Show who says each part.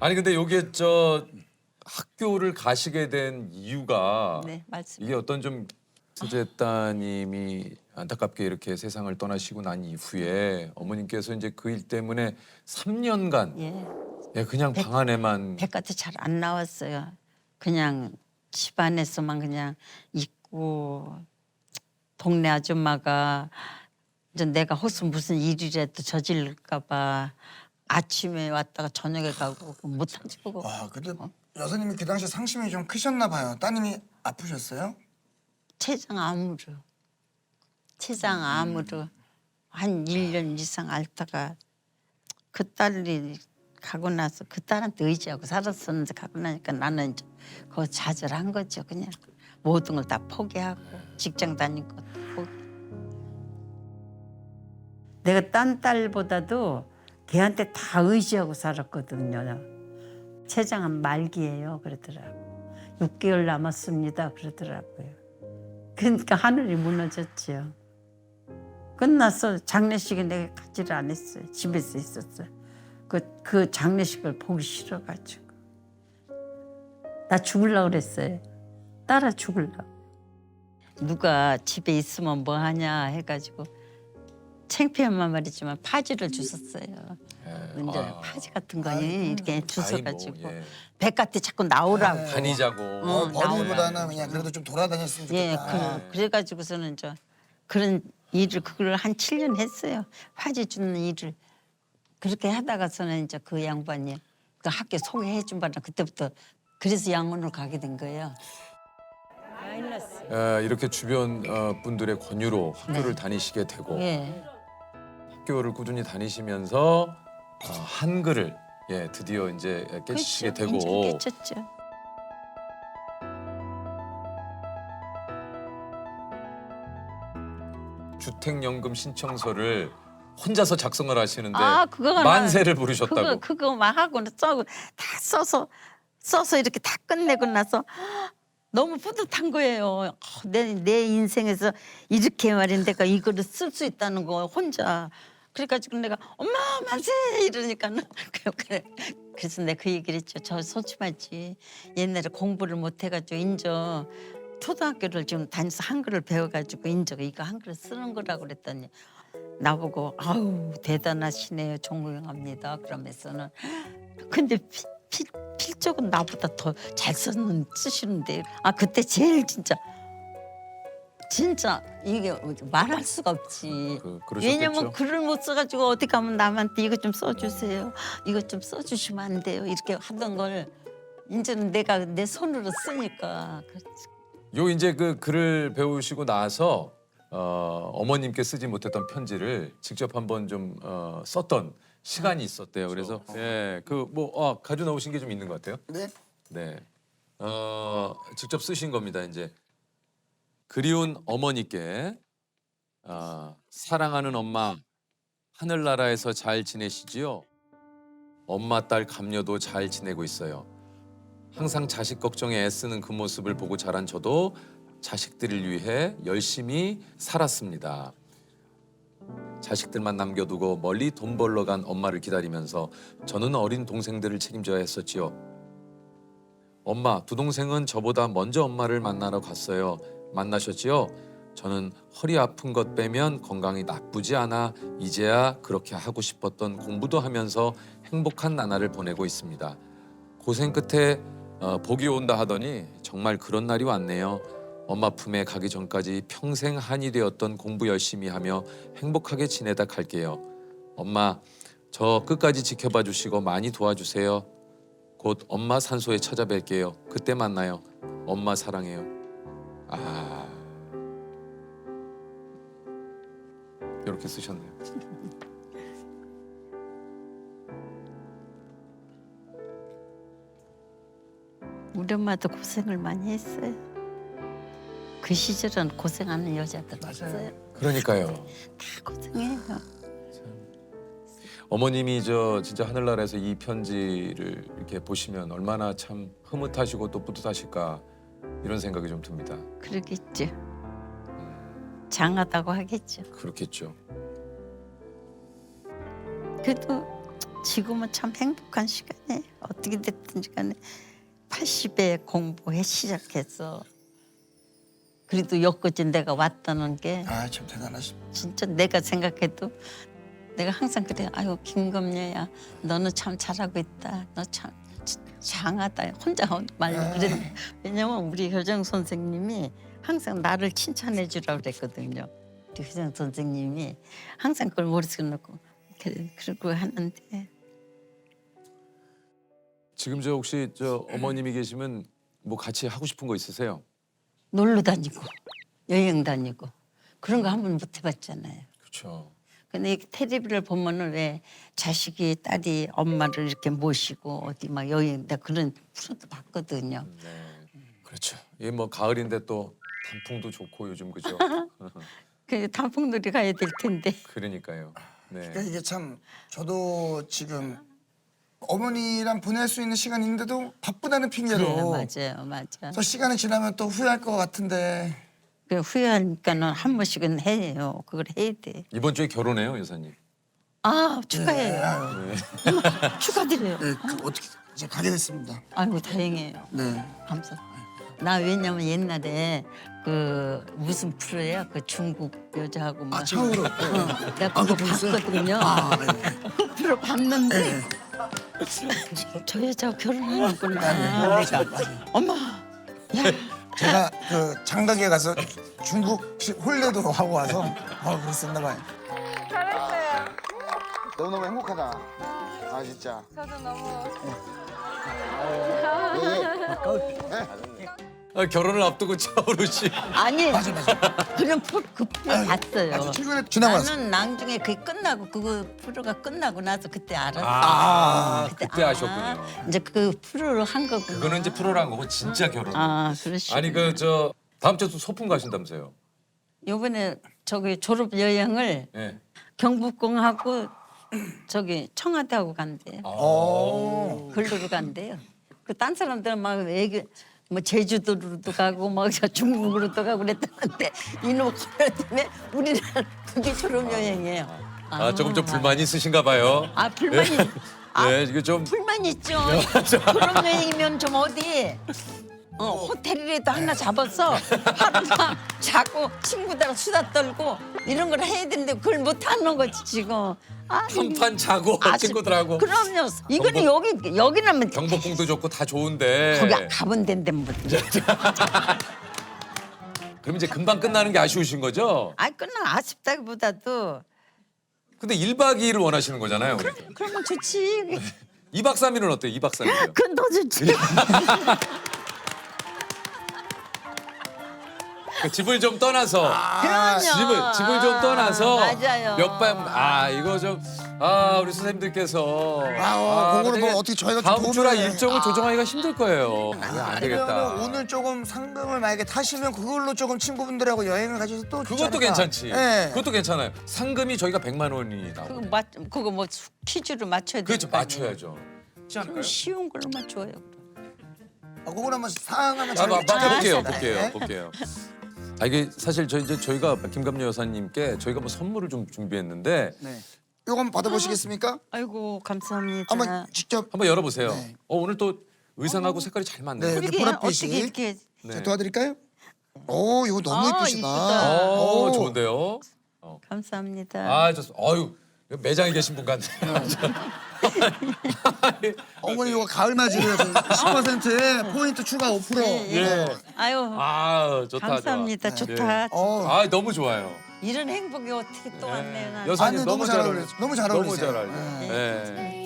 Speaker 1: 아니 근데 요게 저 학교를 가시게 된 이유가
Speaker 2: 네, 말씀.
Speaker 1: 이게 어떤 좀 수재 따님이 안타깝게 이렇게 세상을 떠나시고 난 이후에 어머님께서 이제 그 일 때문에 3년간
Speaker 2: 예.
Speaker 1: 예, 그냥 방 안에만
Speaker 2: 백같이 잘안 나왔어요. 그냥 집 안에서만 그냥 있고 동네 아줌마가 이제 내가 혹시 무슨 일이라도 저질까봐 아침에 왔다가 저녁에 가고 못하지 보고
Speaker 3: 와, 근데 여사님이 그 당시 상심이 좀 크셨나 봐요. 따님이 아프셨어요?
Speaker 2: 췌장 암으로 췌장 암으로 한 1년 이상 앓다가 그 딸이 가고 나서 그 딸한테 의지하고 살았었는데 가고 나니까 나는 이제 그거 좌절한 거죠 그냥 모든 걸 다 포기하고 직장 다닌 것도 포기. 내가 딴 딸보다도 걔한테 다 의지하고 살았거든요. 췌장암 말기예요 그러더라고. 6개월 남았습니다 그러더라고요. 그러니까 하늘이 무너졌지요. 끝났어 장례식에 내가 가지를 안 했어요. 집에서 있었어요. 그, 그 장례식을 보기 싫어가지고 나 죽을라 그랬어요. 따라 죽을라. 누가 집에 있으면 뭐 하냐 해가지고 창피한만 말이지만 파지를 주셨어요.
Speaker 1: 예,
Speaker 2: 이제
Speaker 1: 아,
Speaker 2: 파지 같은 거 이렇게 주셔가지고
Speaker 1: 아이 뭐, 예.
Speaker 2: 백같이 자꾸 나오라고.
Speaker 1: 다니자고
Speaker 2: 어,
Speaker 3: 어, 버리기보다는 그냥 그래도 좀 돌아다녔으면
Speaker 2: 예,
Speaker 3: 좋겠다.
Speaker 2: 그, 그래가지고서는 저 그런 일을 그걸 한 7년 했어요. 화지 주는 일을 그렇게 하다가서는 이제 그 양반이 그 학교 소개해 준 바람 그때부터 그래서 양원으로 가게 된 거예요.
Speaker 1: 예, 이렇게 주변 어, 분들의 권유로 학교를
Speaker 2: 네.
Speaker 1: 다니시게 되고
Speaker 2: 예,
Speaker 1: 학교를 꾸준히 다니시면서 어, 한글을 예, 드디어 이제 깨치시게
Speaker 2: 그렇죠.
Speaker 1: 되고
Speaker 2: 깨쳤죠.
Speaker 1: 주택연금 신청서를 혼자서 작성을 하시는데
Speaker 2: 아, 그거가
Speaker 1: 만세를
Speaker 2: 그거
Speaker 1: 부르셨다고.
Speaker 2: 그거만 하고는 써고 다 써서 써서 이렇게 다 끝내고 나서 너무 뿌듯한 거예요. 어, 내, 내 인생에서 이렇게 말인 내가 이거를 쓸 수 있다는 거 혼자. 그래가지고 내가 엄마 만세 이러니까는 그래. 그래서 내가 그 얘기를 했죠. 저 소심하지. 옛날에 공부를 못 해가지고 인저 초등학교를 지금 다니서 한글을 배워가지고 인저가 이거 한글을 쓰는 거라고 그랬더니 나보고 아우 대단하시네요 존경합니다 그러면서는 근데 피, 피, 필적은 나보다 더 잘 쓰는 쓰시는데 아 그때 제일 진짜 진짜 이게 말할 수가 없지
Speaker 1: 그, 그러셨겠죠.
Speaker 2: 왜냐면 글을 못 써가지고 어디 가면 남한테 이거 좀 써주세요 이거 좀 써주시면 안 돼요 이렇게 하던 걸 이제는 내가 내 손으로 쓰니까 그렇지.
Speaker 1: 요 이제 그 글을 배우시고 나서 어, 어머님께 쓰지 못했던 편지를 직접 한번 좀 어, 썼던 시간이 있었대요. 그래서 예, 그뭐 어, 가져 나오신 게 좀 있는 것 같아요.
Speaker 3: 네.
Speaker 1: 네, 어, 직접 쓰신 겁니다. 이제 그리운 어머니께 아, 사랑하는 엄마 하늘나라에서 잘 지내시지요? 엄마 딸 감녀도 잘 지내고 있어요. 항상 자식 걱정에 애쓰는 그 모습을 보고 자란 저도 자식들을 위해 열심히 살았습니다. 자식들만 남겨두고 멀리 돈 벌러 간 엄마를 기다리면서 저는 어린 동생들을 책임져야 했었지요. 엄마, 두 동생은 저보다 먼저 엄마를 만나러 갔어요. 만나셨지요? 저는 허리 아픈 것 빼면 건강이 나쁘지 않아 이제야 그렇게 하고 싶었던 공부도 하면서 행복한 나날을 보내고 있습니다. 고생 끝에 어, 복이 온다 하더니 정말 그런 날이 왔네요. 엄마 품에 가기 전까지 평생 한이 되었던 공부 열심히 하며 행복하게 지내다 갈게요. 엄마, 저 끝까지 지켜봐 주시고 많이 도와주세요. 곧 엄마 산소에 찾아뵐게요. 그때 만나요. 엄마 사랑해요. 아. 이렇게 쓰셨네요.
Speaker 2: 우리 엄마도 고생을 많이 했어요. 그 시절은 고생하는 여자들 없어요.
Speaker 1: 그러니까요.
Speaker 2: 다 고생해요.
Speaker 1: 어머님이 저 진짜 하늘나라에서 이 편지를 이렇게 보시면 얼마나 참 흐뭇하시고 또 뿌듯하실까 이런 생각이 좀 듭니다.
Speaker 2: 그러겠죠. 장하다고 하겠죠.
Speaker 1: 그렇겠죠.
Speaker 2: 그래도 지금은 참 행복한 시간에 어떻게 됐든지 간에 80에 공부해 시작해서 그래도 여기까지 내가 왔다는 게
Speaker 3: 아 참 대단하십니다.
Speaker 2: 진짜 내가 생각해도 내가 항상 그래 아유 김금녀야 너는 참 잘하고 있다 너 참 장하다 혼자 말 그랬 왜냐면 우리 효정 선생님이 항상 나를 칭찬해 주라고 그랬거든요 우리 효정 선생님이 항상 그걸 머릿속에 넣고 그래 그러고 하는데
Speaker 1: 지금 저 혹시 저 어머님이 계시면 뭐 같이 하고 싶은 거 있으세요?
Speaker 2: 놀러 다니고 여행 다니고 그런 거 한 번 못 해봤잖아요.
Speaker 1: 그렇죠.
Speaker 2: 근데 이 텔레비를 보면은 왜 자식이 딸이 엄마를 이렇게 모시고 어디 막 여행 나 그런 프로도 봤거든요.
Speaker 1: 네. 그렇죠. 이게 뭐 가을인데 또 단풍도 좋고 요즘 그죠?
Speaker 2: 그 단풍놀이 가야 될 텐데
Speaker 1: 그러니까요. 네.
Speaker 3: 그러니까 이게 참 저도 지금 어머니랑 보낼 수 있는 시간이 있는데도 바쁘다는 핑계로
Speaker 2: 그래, 맞아요, 맞아.
Speaker 3: 저 시간이 지나면 또 후회할 것 같은데
Speaker 2: 그 후회하니까는 한 번씩은 해요. 그걸 해야 돼.
Speaker 1: 이번 주에 결혼해요, 여사님.
Speaker 2: 아 축하해요.
Speaker 3: 아유,
Speaker 2: 축하드려요.
Speaker 3: 네, 그 어떻게 이제 가게 됐습니다.
Speaker 2: 아이고 다행이에요.
Speaker 3: 네.
Speaker 2: 감사. 나 왜냐면 옛날에 그 무슨 프로야 그 중국 여자하고
Speaker 3: 막아 처음으로. 네.
Speaker 2: 어, 내가
Speaker 3: 아,
Speaker 2: 그거
Speaker 3: 그거 보셨어요?
Speaker 2: 봤거든요.
Speaker 3: 아, 네.
Speaker 2: 그 프로 봤는데
Speaker 3: 네.
Speaker 2: 저 여자 결혼하는구나. 내가 엄마
Speaker 3: 제가 그 장가게 가서 중국식 홀레도 하고 와서 어 그랬었나 봐요.
Speaker 4: 너무너무 행복하다. 아 진짜.
Speaker 5: 저도 너무
Speaker 1: 아, 결혼을 앞두고 차오르시.
Speaker 2: 아니
Speaker 3: 맞아 맞아.
Speaker 2: 그런 프로 그 프로 봤어요.
Speaker 3: 맞아 최근에 지나고 왔어.
Speaker 2: 나는 나중에 그게 끝나고 그거 프로가 끝나고 나서 그때 알았어.
Speaker 1: 아, 그때
Speaker 2: 아,
Speaker 1: 아셨군요.
Speaker 2: 이제 그 프로를 한 거구나.
Speaker 1: 그거는 이제 프로란 거고 진짜 결혼.
Speaker 2: 아 그러시.
Speaker 1: 아니 그 저 다음 주에 또 소풍 가신다면서요?
Speaker 2: 요번에 저기 졸업 여행을
Speaker 1: 예.
Speaker 2: 경북공하고 저기 청와대하고 간대요.
Speaker 3: 어.
Speaker 2: 글로로 간대요. 그 딴 사람들은 막 애기 뭐 제주도로도 가고 막 중국으로도 가고 그랬다는데 이놈 코로나 때문에 우리나라 그게 졸업 여행이에요.
Speaker 1: 아, 조금 좀 불만이 있으신가 봐요.
Speaker 2: 아 불만 이 아
Speaker 1: 네, 이거 좀
Speaker 2: 불만 있죠. 졸업 여행이면 좀 어디 어, 호텔이라도 하나 잡아서 하루만 자고 친구들하고 수다 떨고 이런 걸 해야 되는데 그걸 못 하는 거지 지금. 아,
Speaker 1: 한판 자고
Speaker 2: 아,
Speaker 1: 친구들하고
Speaker 2: 그럼요. 이거는 여기 여기라면
Speaker 1: 경복궁도 좋고 다 좋은데.
Speaker 2: 거기 가본 데인데 뭐.
Speaker 1: 그럼 이제 금방 끝나는 게 아쉬우신 거죠?
Speaker 2: 아 끝나 아쉽다기보다도
Speaker 1: 근데 1박 2일을 원하시는 거잖아요.
Speaker 2: 그러면 좋지.
Speaker 1: 2박 3일은 어때요? 2박 3일이요?
Speaker 2: 그건 더 좋지.
Speaker 1: 그 집을 좀 떠나서
Speaker 2: 그럼요.
Speaker 1: 집을 집을 좀 떠나서
Speaker 2: 맞아요.
Speaker 1: 몇밤아 이거 좀 아 우리 선생님들께서
Speaker 3: 아, 어, 그거는 뭐
Speaker 1: 되게
Speaker 3: 어떻게 저희가 좀
Speaker 1: 다음
Speaker 3: 도움을-
Speaker 1: 주라 일정을 조정하기가 힘들 거예요. 이거 안 되겠다.
Speaker 3: 오늘 조금 상금을 만약에 타시면 그걸로 조금 친구분들하고 여행을 가셔서 또 좋지
Speaker 1: 그것도
Speaker 3: 않을까?
Speaker 1: 괜찮지.
Speaker 3: 네.
Speaker 1: 그것도 괜찮아요. 상금이 저희가 100만 원이 나오고.
Speaker 2: 그거 맞 그거 뭐 퀴즈로 맞춰야 돼.
Speaker 1: 그렇죠. 맞춰야죠.
Speaker 2: 그럼 쉬운 걸로 맞춰요.
Speaker 3: 아, 그걸 한번 상황 한번
Speaker 1: 아,
Speaker 3: 잘
Speaker 1: 봐, 봐, 볼게요,
Speaker 3: 네.
Speaker 1: 볼게요, 볼게요. 아 이게 사실 저희 이제 저희가 김감녀 여사님께 저희가 뭐 선물을 좀 준비했는데
Speaker 3: 네. 한번 받아보시겠습니까?
Speaker 2: 아이고 감사합니다.
Speaker 3: 한번 직접
Speaker 1: 한번 열어보세요.
Speaker 3: 네.
Speaker 1: 어 오늘 또 의상하고 색깔이 잘 맞네요.
Speaker 3: 네.
Speaker 2: 그러게
Speaker 3: 이렇게 보랏빛이.
Speaker 2: 어떻게 이렇게
Speaker 1: 네.
Speaker 3: 제가 도와드릴까요? 오 이거 너무
Speaker 2: 아,
Speaker 3: 예쁘시다.
Speaker 2: 이쁘다.
Speaker 1: 어
Speaker 3: 오.
Speaker 1: 좋은데요.
Speaker 2: 감사합니다.
Speaker 1: 아 좋습니다. 아유 매장에 계신 분 같네요.
Speaker 3: 어머니 이거 가을 맞이를 10%에 포인트 추가 5%.
Speaker 1: 예.
Speaker 2: 아유
Speaker 1: 아 좋다.
Speaker 2: 감사합니다.
Speaker 1: 좋아.
Speaker 2: 좋다.
Speaker 1: 예.
Speaker 3: 어.
Speaker 1: 아 너무 좋아요.
Speaker 2: 이런 행복이 어떻게 또 왔네요. 난.
Speaker 1: 여사님
Speaker 3: 아니,
Speaker 1: 너무
Speaker 3: 너무
Speaker 1: 잘
Speaker 3: 잘
Speaker 1: 어울려.
Speaker 3: 어울리세요. 너무 잘
Speaker 1: 너무
Speaker 3: 어울리세요.
Speaker 1: 잘 어울려. 예.